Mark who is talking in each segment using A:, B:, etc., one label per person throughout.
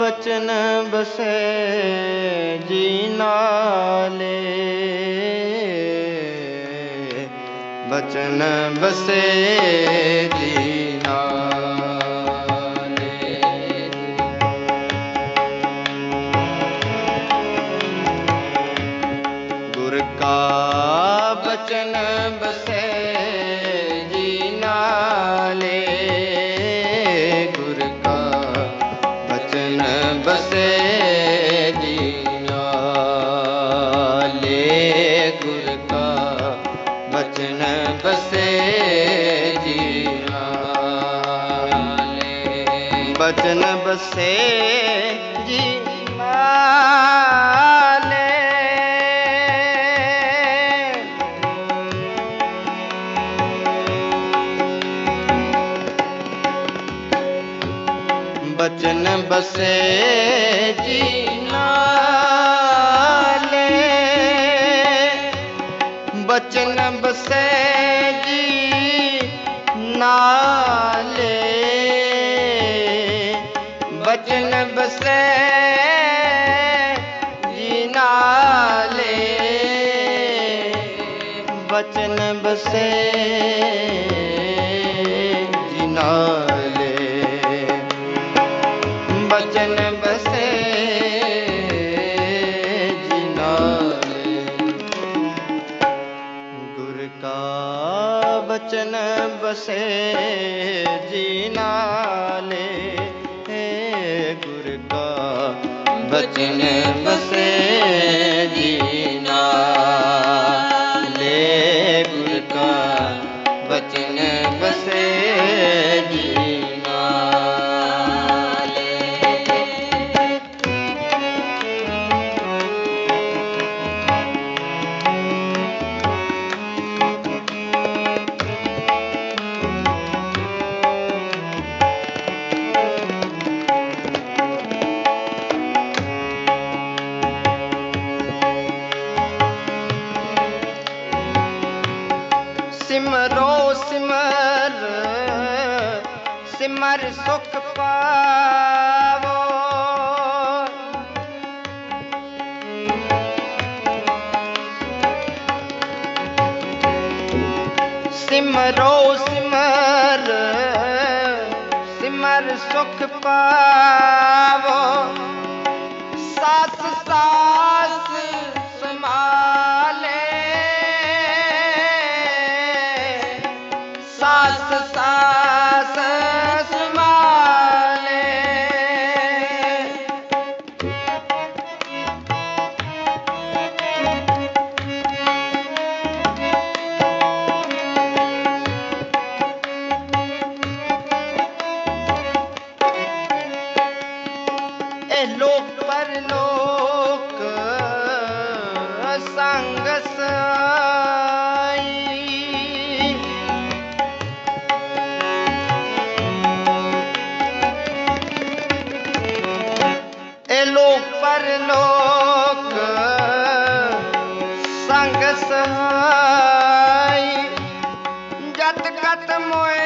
A: ਬਚਨ ਬਸੈ ਜੀ ਨਾਲੇ ਬਚਨ ਬਸੇ ਜੀ ਨਾਲੇ ਬਸੈ ਜੀ ਨਾਲੇ ਗੁਰ ਕਾ ਬਚਨ ਬਸੈ ਜੀ ਨਾਲੇ ਗੁਰ ਕਾ ਬਚਨ ਬਸੈ ਜੀ ਨਾਲੇ ਬਚਨ ਬਸੇ ਜੀ ਨਾਲੇ ਬਚਨ ਬਸੇ ਜੀ ਨਾਲੇ ਬਚਨ ਬਸੇ ਜੀ ਨਾਲੇ ਬਚਨ ਬਸੇ ਜੀ ਨਾਲੇ ਬਚਨ ਬਸੇ ਜੀ ਬਸੇ ਜੀ ਨਾਲੇ ਗੁਰ ਕਾ ਬਚਨ ਬਸੇ ਜੀ ਸਿਮਰ ਸੁਖ ਪਾਵੋ। ਸਿਮਰੋ ਸਿਮਰ ਸਿਮਰ ਸੁਖ ਪਾਵੋ। ਸਾਸ ਸਾਸ ਸਹਾਈ। ਜਤ ਕਤ ਮੋਏ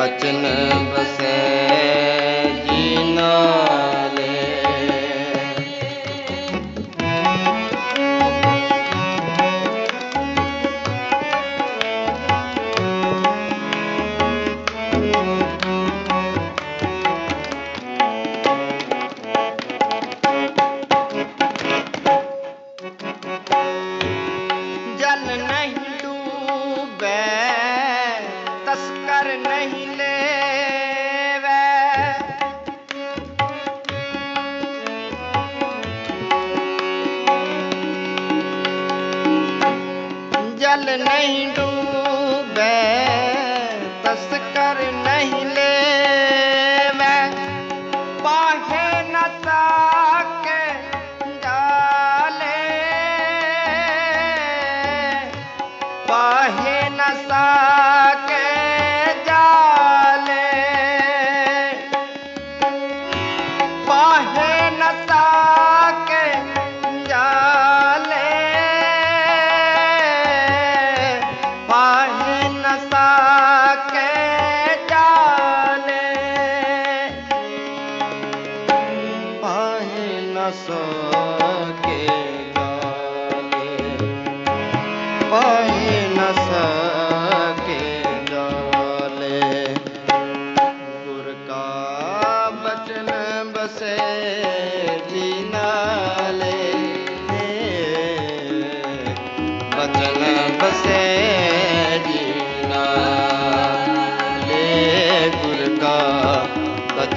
A: ਬਚਨ ਬਸੈ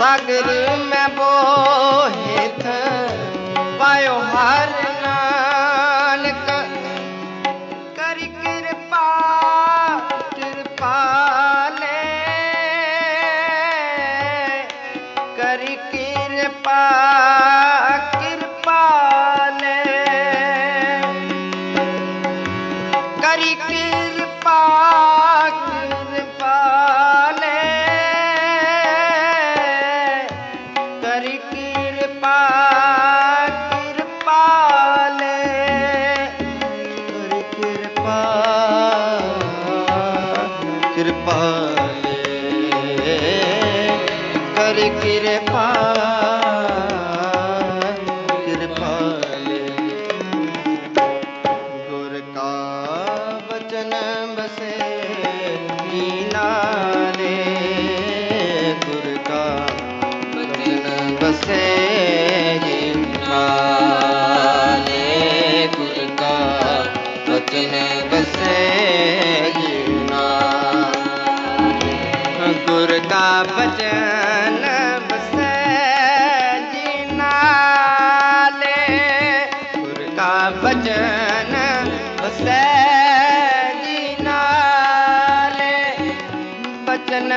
A: ਸਾਗਰ ਮੈਂ ਬੋਹਿਤ ਪਾਇਓ ਹਰ ਕਰ ਕਿਰਪਾ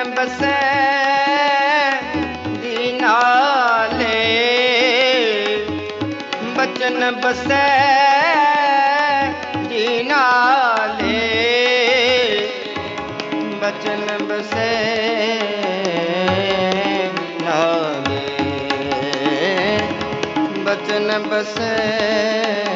A: ਬਸੈ ਦੀਨਾਲੇ ਬਚਨ ਬਸੈ ਦੀਨਾਲੇ ਬਚਨ ਬਸੈ ਨਾਲੇ ਬਚਨ ਬਸੈ।